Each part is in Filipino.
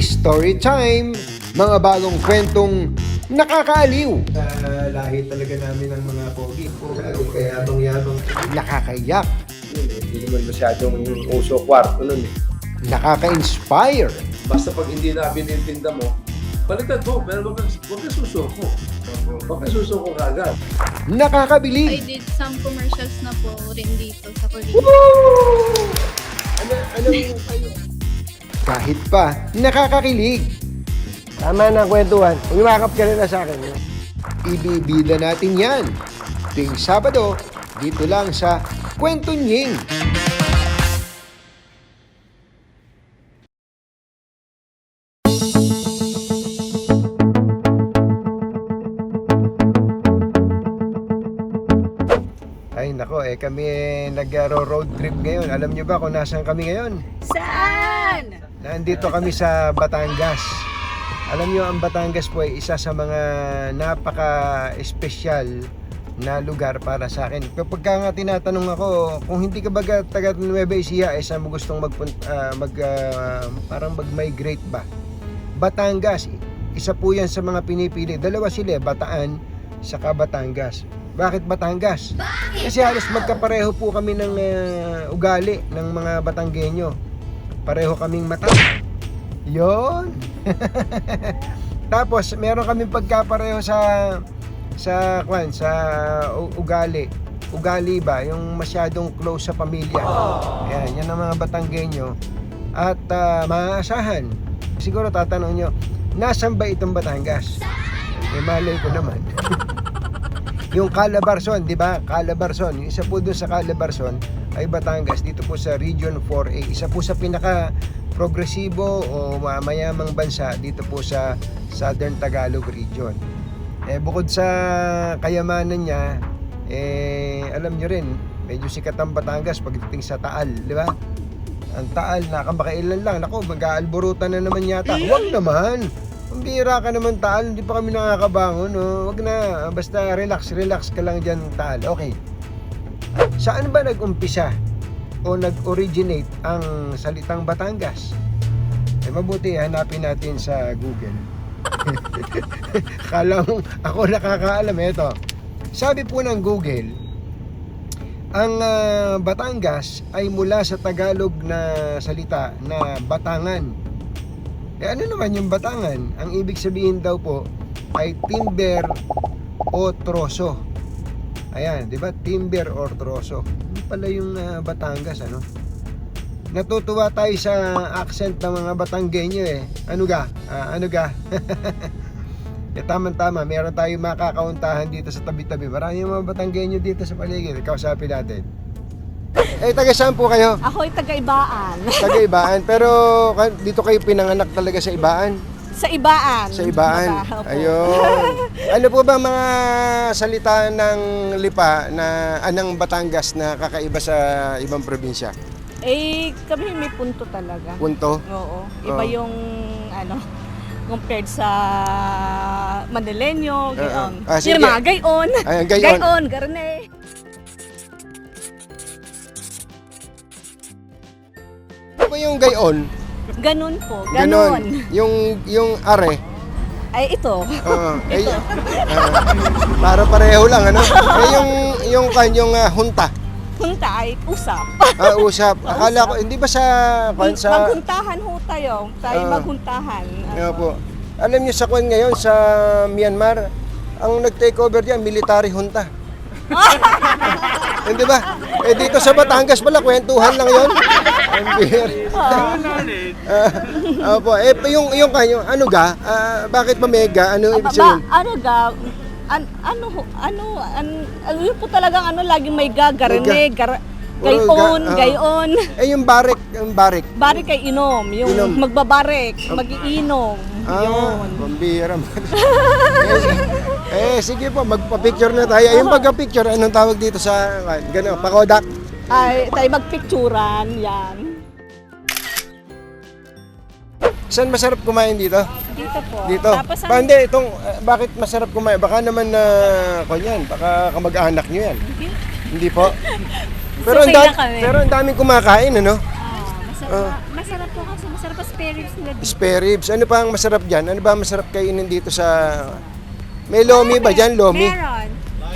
Story time! Mga bagong kwentong nakakaaliw, Sa lahi talaga namin ng mga pogi. Masyadong kayabang-yabang. nakakayak, Yun eh, Hindi naman masyadong uso kwarto nun eh. nakaka-inspire, Basta pag hindi na binintinda mo, baliktad mo, pero wag ka, susuko. Wag ka susuko kagad. I nakakabilib, did some commercials na po rin dito sa Korea. Ano, anong kayo? Kahit pa nakakakilig. Tama na kwentuhan. Umiwakap ka na sa akin. Ibibida natin yan. Tuwing Sabado, dito lang sa Kwento Nying. Eh kami nag-road trip ngayon. Alam nyo ba kung nasaan kami ngayon? Saan? Nandito kami sa Batangas. Alam nyo, ang Batangas po ay isa sa mga napaka-espesyal na lugar para sa akin. Kapag ka nga tinatanong ako, kung hindi ka baga taga Nueva Ecija, eh saan mo gustong magpun ah, mag, ah, parang mag-migrate ba? Batangas, isa po yan sa mga pinipili. Dalawa sila, eh, Bataan, saka Batangas. Bakit Batangas? Kasi halos magkapareho po kami ng ah, ugali ng mga Batanggenyo. Pareho kaming mata. Yon. Tapos meron kaming pagkapareho sa sa kwan sa ugali. Ugali ba yung masyadong close sa pamilya. Ayan, yan ang mga Batanggenyo. At ah, maaasahan. Siguro tatanong nyo, nasan ba itong Batangas? Eh malay ko naman. yung Calabarzon, di ba? Calabarzon. Yung isa po doon sa Calabarzon ay Batangas. Dito po sa Region 4A. Isa po sa pinaka progresibo o ma- mayamang bansa dito po sa Southern Tagalog Region. Eh bukod sa kayamanan niya, eh alam nyo rin, medyo sikat ang Batangas pagdating sa Taal, di ba? Ang Taal, nakamakailan lang. Naku, mag-aalborutan na naman yata. Huwag naman! Pambira ka naman Taal, hindi pa kami nakakabangon. Oh. Huwag na, basta relax, relax ka lang dyan Taal. Okay. Saan ba nag-umpisa o nag-originate ang salitang Batangas? Eh mabuti hanapin natin sa Google. Kala mo ako nakakaalam ito. Sabi po ng Google, ang ah, Batangas ay mula sa Tagalog na salita na batangan. Eh ano naman yung batangan? Ang ibig sabihin daw po ay timber o troso. Ayan, 'di ba? Timber or troso. Ano pala yung ah, Batangas ano? Natutuwa tayo sa accent ng mga Batanggenyo eh. Ano ga? Ah, ano ga? eh, tama-tama, meron tayong makakauntahan dito sa tabi-tabi. Marami yung mga Batanggenyo dito sa paligid. Kausapin natin. Eh, taga saan po kayo? Ako'y taga-ibaan. Taga Ibaan. Pero ka- dito kayo pinanganak talaga sa Ibaan? Sa Ibaan. Sa Ibaan. Opo. Ayun. Ano po ba mga salita ng lipa na anang Batangas na kakaiba sa ibang probinsya? Eh, kami may punto talaga. Punto? Oo. Iba Oo. yung, ano, compared sa Manileño, gayon. Ah, sige. Yung mga gayon. Ayan, gayon. Gayon, garne. Ba yung gayon? Ganun po, Ganon. ganun. Yung, yung are. Ay, ito. Oo. eh, ah, para pareho lang, ano? Eh, yung, yung kanyang ah, hunta. Punta ay usap. Ah, usap. Akala ko, hindi ba sa, kwan sa, Maghuntahan ho tayo. Tayo Ah. maghuntahan. Nga po. Alam niyo sa kwan ngayon sa Myanmar, ang nag-take over diyan military junta. Hindi ba? Eh dito sa Batangas pala kwentuhan lang 'yon. Ang beer. Ah, Opo, eh yung yung kanyo, ano ga? Ah, bakit pa mega? Ano ibig Ba, sabihin? ano ga, an, ano, ho- ano, an, ano yun po talagang ano, laging may ga, garne, gar, Puro gayon, ga- ah. gayon. Eh yung barik, yung barik. Barik kay inom, yung Inom. magbabarik, magiinom. Ah, Yun. pambira eh, eh, sige po, magpa-picture na tayo. Yung pagka-picture, anong tawag dito sa, gano'n, pakodak? Ay, tayo magpicturan, yan. Saan masarap kumain dito? Dito po. Dito. Tapos Ba, ang, hindi, itong, eh, bakit masarap kumain? Baka naman na, uh, yan, baka kamag-anak nyo yan. Hindi po. Pero ang, kami. pero ang daming kumakain, ano? ah, Masarap, Ah. masarap po kasi masarap pa spare ribs nila dito. Spare ribs. Ano pa ang masarap dyan? Ano ba ang masarap kainin dito sa... May lomi ba dyan? Lomi? Meron.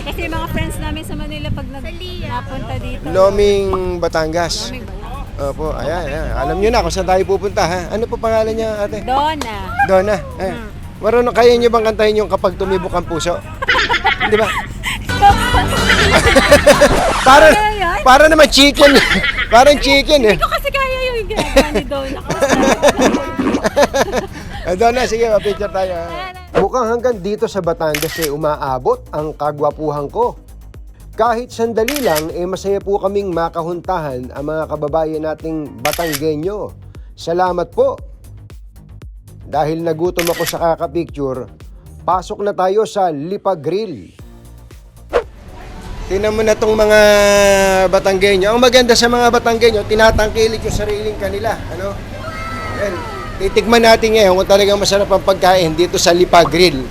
Kasi yung mga friends namin sa Manila pag nag napunta dito. Loming Batangas. Loming ba? Opo, ayan, ayan. Alam nyo na kung saan tayo pupunta, ha? Ano po pangalan niya, ate? Donna. Donna. Eh. Marunong kaya niyo bang kantahin yung kapag tumibok ang puso? Di ba? para, Ano para naman chicken. Parang chicken eh. Hindi ko kasi kaya yung ginagawa ni Donna. Ah, Donna, sige, picture tayo. ha? Mukhang hanggang dito sa Batangas eh umaabot ang kagwapuhan ko. Kahit sandali lang, eh masaya po kaming makahuntahan ang mga kababayan nating Batanggenyo. Salamat po! Dahil nagutom ako sa kakapicture, pasok na tayo sa Lipa Grill. Tingnan mo na tong mga Batanggenyo. Ang maganda sa mga Batanggenyo, tinatangkilik yung sariling kanila. Ano? Well, titikman natin ngayon kung talagang masarap ang pagkain dito sa Lipa Grill.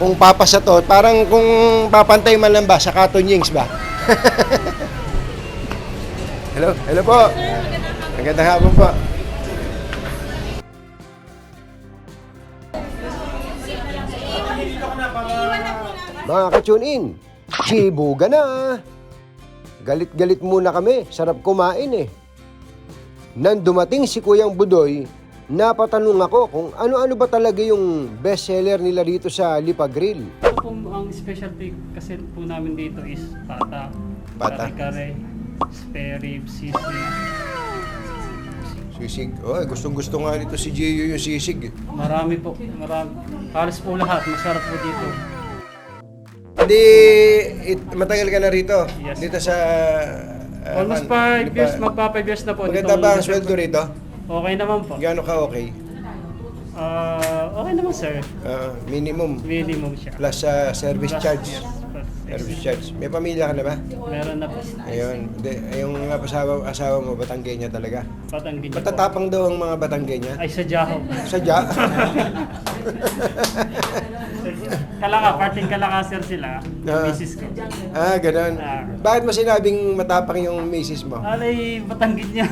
Kung papasa to, parang kung papantay man lang ba sa Katon Yings ba? hello, hello po. Magandang hapon po. Mga ka-tune in, chibuga na! Galit-galit muna kami, sarap kumain eh. Nang dumating si Kuyang Budoy, napatanong ako kung ano-ano ba talaga yung bestseller nila dito sa Lipa Grill. Po, ang specialty kasi po namin dito is pata, Pata. kare-kare, spare ribs, sisig. Sisig. Oh, gustong gusto nga nito si Gio yung sisig. Marami po, marami. Halos po lahat, masarap po dito. Hindi, it- matagal ka na rito. Yes. Dito sa... ah, Almost pan- 5 Lipa- years, magpa 5 years na po. Maganda ba ang sweldo rito? Okay naman po. Gaano ka okay? Ah, okay naman sir. Ah, minimum. Minimum siya. Plus sa service Plus, charge. yes, plus Service charge. May pamilya ka na ba? Meron na po. Ayun. Hindi, yung asawa, asawa mo, Batanggenya talaga. Patanggin niyo po. Matatapang daw ang mga Batanggenya. Ay, sa Jaho. Sadya. kalaka, parting kalaka sir sila. Ah. Misis ko. ah, ganun. Ah. Bakit mo sinabing matapang yung misis mo? Alay, patanggin niya.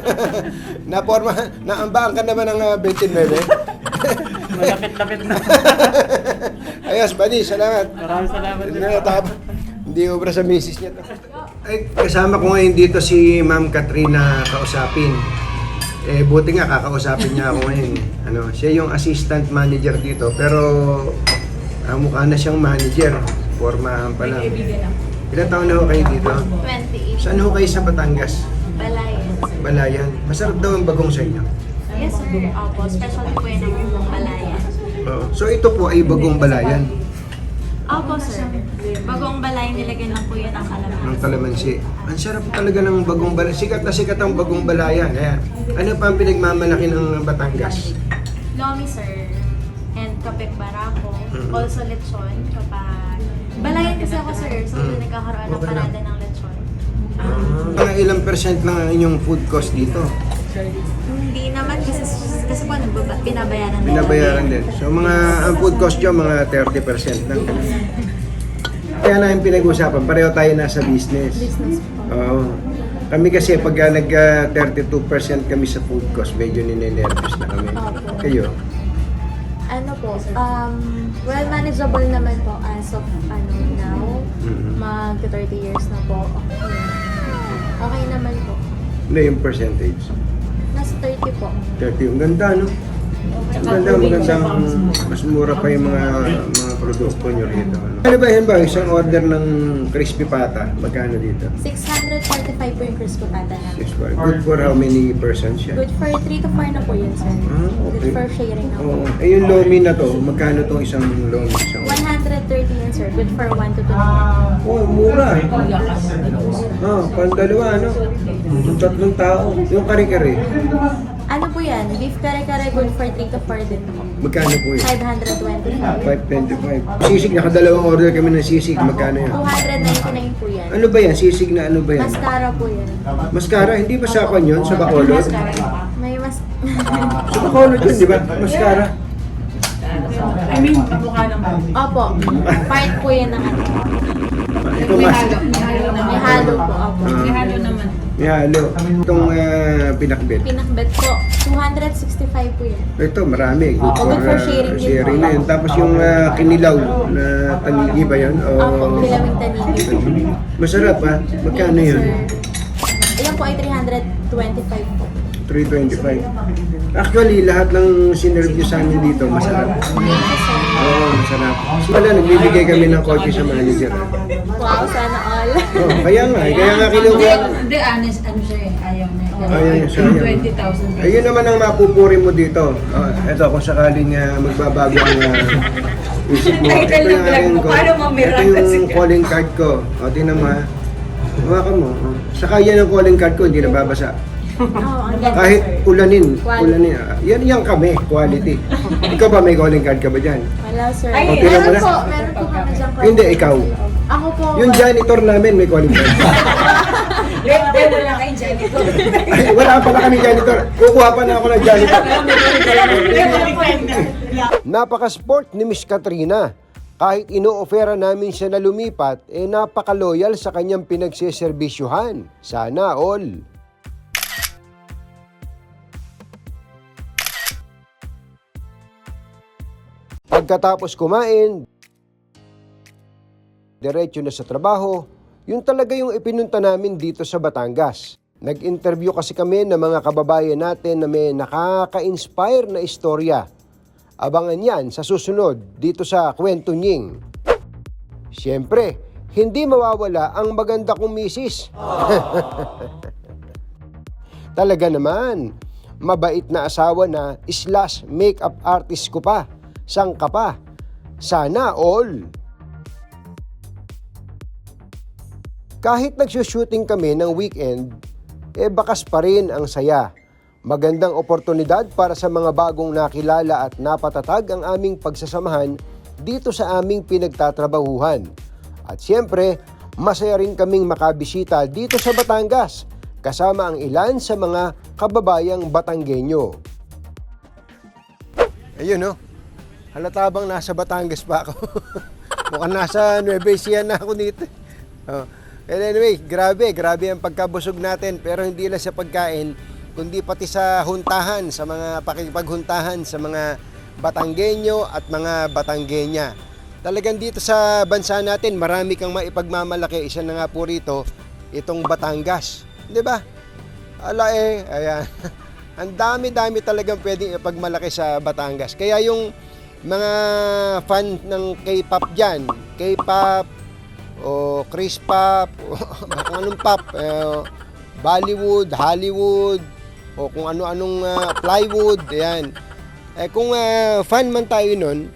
Naporma, naambaan ka naman ng ah, 29. Malapit-lapit na. Ayos, buddy, salamat. Maraming salamat. Hindi na natapang. Hindi obra sa misis niya to. Ay, kasama ko ngayon dito si Ma'am Katrina kausapin. Eh, buti nga kakausapin niya ako ngayon. eh. Ano, siya yung assistant manager dito, pero ah, mukha na siyang manager. Formahan pa lang. Ilan taon na ho kayo dito? 28. Saan ho kayo sa Batangas? Balayan. Balayan. Masarap daw ang bagong sa inyo. Yes, sir. Opo, specialty po yun ng balayan. Oo. So ito po ay bagong balayan Opo, sir. Bagong balayan nilagyan lang po yun ang kalaman. ng kalamansi. Ang sarap talaga ng bagong balayan. Sikat na sikat ang bagong balayan. Ayan. Ano pa ang pinagmamalaki ng Batangas? Lomi, sir. And kapek barako. Mm. Also lechon kapag... Balayan kasi ako, sir. So, Mm. nagkakaroon ng Okay lang. parada ng lechon. Mga ilang percent lang ang inyong food cost dito? Hindi naman kasi, kasi po nagbaba, binabayaran din. Binabayaran din. So mga ang food cost nyo, mga 30% lang. Kaya namin pinag-usapan, pareho tayo nasa business. Business po. Oo. Kami kasi pag nag ah, 32% kami sa food cost, medyo ninenervous na kami. Opo. Kayo? ano po, um, well manageable naman po as of ano now, Mhm. mag 30 years na po. Okay naman po. Ano yung percentage? Nasa 30 po. 30. Ang ganda, no? Ang ganda, magandang mas mura pa yung mga mga produkto nyo rito. Ano, ano ba yun ba? Isang order ng crispy pata, magkano dito? 645 po yung crispy pata namin. Six for, good for how many persons siya? Good for 3 to 4 na po yun, sir. Ah, okay. Good for sharing na po. Oo. Eh, yung lomi na to, magkano tong isang lomi? Isang 130 yun, sir. Good for 1 to 2. Oh, mura. Oh, pandalawa, ano? Yung tatlong tao. Yung kare-kare, yan? Beef kare-kare good for 3 to 4 din magkano po yun? 525. 525. Sisig, nakadalawang order kami ng sisig. Magkano yan? 299 po yan. Ano ba yan? Sisig na ano ba yan? Mascara po yan. Mascara? Hindi ba sa kwan yun? Sa Bacolod? May mas... Sa Bacolod yun, di ba? Mascara. Opo. Part po yan ng ano. Ito mas. May halo po. Opo. Ah. Halo naman. May halo. Itong ah, pinakbet. Pinakbet po. 265 po yan. Ito, marami. Good Opo, good for ah, sharing din sharing po. na yun. Tapos yung ah, kinilaw na tanigi ba yun? O, Opo, kilawing tanigi po. masarap ha? Magkano yun? Ayan po ay 325 po. 325. Actually, lahat ng sinerview sa amin dito, masarap. Thank you, sir. Oo, masarap. Wala, nagbibigay kami ng kotse sa manager. Wow, sana all. Oh, kaya nga, eh, kaya nga kinukuha. Hindi, honest, ano siya eh, ayaw niya. Ayaw niya, sayang. 20,000. Ayun naman ang mapupuri mo dito. Oh, eto, kung sakaling uh, magbabago ang uh, isip mo. Ito yung aking ko. Ito yung calling card ko. O, tinan mo ha. Hawakan mo. Oh. Saka yan ang calling card ko, hindi nababasa. Oo, ang ganda, Kahit sir. ulanin. Quality. Ulanin. Ah, Yan yan kami, quality. Ikaw ba may calling card ka ba dyan? Wala, sir. Ay, Okay lang meron wala? po, meron po kami dyan. Hindi, ikaw. Ako po. Yung janitor namin may calling card. wala kayong janitor. Ay, wala pala kami janitor. Kukuha pa na ako ng janitor. Napaka-sport ni Miss Katrina. Kahit ino-ofera namin siya na lumipat, eh napaka-loyal sa kanyang pinagsiserbisyuhan. Sana all. Pagkatapos kumain, diretso na sa trabaho, yun talaga yung ipinunta namin dito sa Batangas. Nag-interview kasi kami ng mga kababayan natin na may nakaka-inspire na istorya. Abangan yan sa susunod dito sa Kwento Nying. Siyempre, hindi mawawala ang maganda kong misis. Talaga naman, mabait na asawa na slash makeup artist ko pa. Sang ka pa. Sana all. Kahit nagsushooting kami ng weekend, eh bakas pa rin ang saya. Magandang oportunidad para sa mga bagong nakilala at napatatag ang aming pagsasamahan dito sa aming pinagtatrabahuhan. At siyempre, masaya rin kaming makabisita dito sa Batangas kasama ang ilan sa mga kababayang Batanggenyo. Ayun no, halata bang nasa Batangas pa ako? Mukhang nasa Nueva Ecija na ako dito. Oh. And anyway, grabe, grabe ang pagkabusog natin pero hindi lang sa pagkain, kundi pati sa huntahan, sa mga pakipaghuntahan sa mga Batanggenyo at mga Batanggenya. Talagang dito sa bansa natin, marami kang maipagmamalaki. Isa na nga po rito, itong Batangas. Di ba? Ala eh, ayan. Ang dami-dami talagang pwedeng ipagmalaki sa Batangas. Kaya yung mga fan ng K-pop dyan, K-pop, o Chris Pop, o kung anong pop, eh, Bollywood, Hollywood, o kung ano-anong ah, plywood, ayan. Eh, kung ah, fan man tayo nun,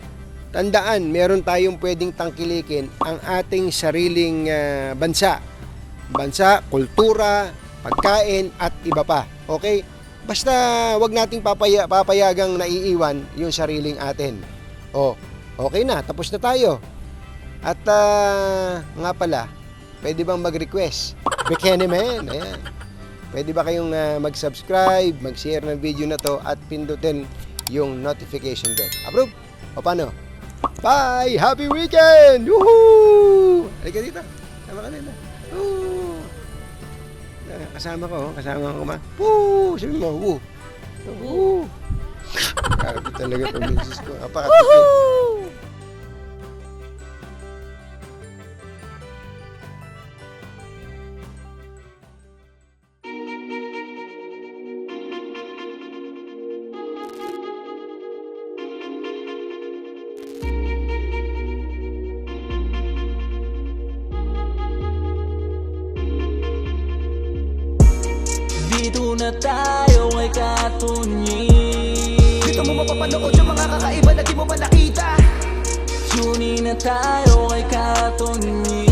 tandaan, meron tayong pwedeng tangkilikin ang ating sariling ah, bansa. Bansa, kultura, pagkain, at iba pa. Okay? Basta wag nating papaya, papayagang naiiwan yung sariling atin. O, okay na, tapos na tayo. At ah, nga pala, pwede bang mag-request? Bikini man, ayan. Pwede ba kayong ah, mag-subscribe, mag-share ng video na to at pindutin yung notification bell. Approve? O paano? Bye! Happy weekend! Woohoo! Halika dito. Sama ka nila. Woo! Kasama ko, kasama ko ma. Woo! Sabi mo, woo! Woo! Grabe talaga pag-misis ko. Apakatipid. Tayo kay Katunyi Dito mo mapapanood yung mga kakaiba na di mo pa nakita Tune in na tayo kay Katunyi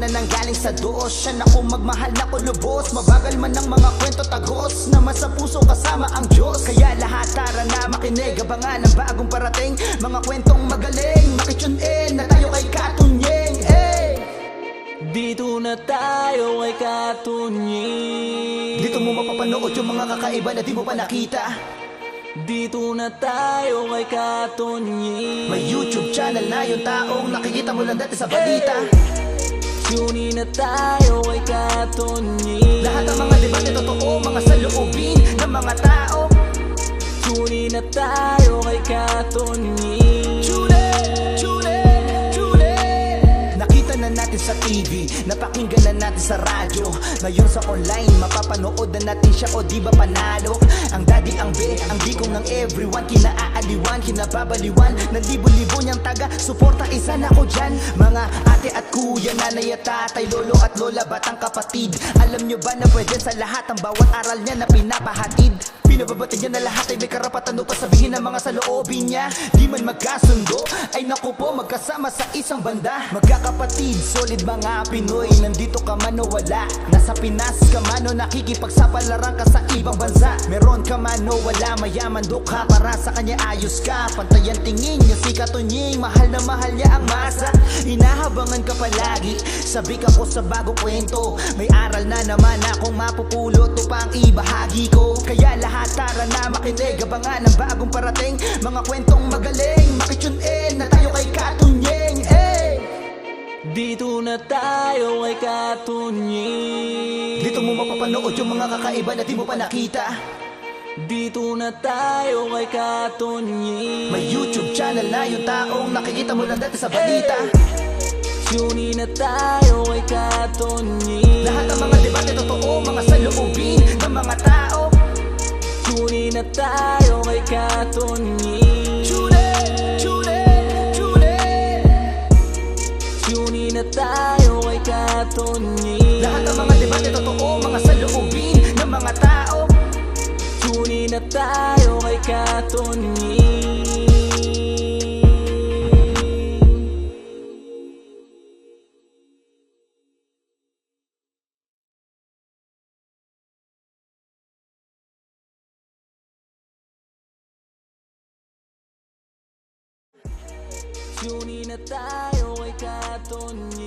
na nanggaling sa doos Siya na kung magmahal na lubos Mabagal man ang mga kwento tagos Naman sa puso kasama ang Diyos. Kaya lahat tara na makinig. Abangan ang bagong parating. Mga kwentong magaling Makitune in na tayo kay Katunyeng hey! Dito na tayo kay Katunying. Dito mo mapapanood yung mga kakaiba na di mo pa nakita. Dito na tayo kay Katunying. May YouTube channel na yung taong nakikita mo lang dati sa balita. Tune in na tayo kay Katunying Lahat ng mga debate totoo Mga saloobin ng mga tao. Tune in na tayo kay Katunying Chule, chule, chule Nakita na natin sa TV Napakinggan na natin sa radyo. Ngayon sa online Mapapanood na natin siya o di ba panalo? Ang daddy, ang be, ang dikong ng everyone Kinaaaliwan, kinababaliwan Ng libo-libo niyang taga Suporta isa na ko dyan. Mga ate at kuya, nanay at tatay Lolo at lola, batang kapatid. Alam nyo ba na pwede sa lahat Ang bawat aral niya na pinapahatid? Pinababati niya na lahat ay may karapatan upang sabihin ang mga saloobin niya. Di man magkasundo, ay naku po magkasama sa isang banda. Magkakapatid, solid mga Pinoy Nandito ka man o wala. Nasa Pinas ka man o nakikipagsapalaran ka sa ibang bansa. Meron ka man o wala, mayaman dukha Para sa kanya ayos ka, pantayan tingin niya si Katunying Mahal na mahal niya ang masa. Hinahabangan ka palagi Sabi ka ko sa bagong kwento. May aral na naman akong mapupulot upang ibahagi ko. Kaya lahat tara na makinig Abangan ang bagong parating. Mga kwentong magaling Makitune in na tayo kay Katunyeng hey! Dito na tayo kay Katunying Dito mo mapapanood yung mga kakaiba na di mo pa nakita Dito na tayo kay Katunying May YouTube channel na yung taong nakikita mo lang dati sa balita. Tune na tayo kay Katunying Lahat ng mga debate totoo Mga saloobin ng mga tao. Tune na tayo kay Katunying tayo kay Katunying Tune na tayo kay Katunying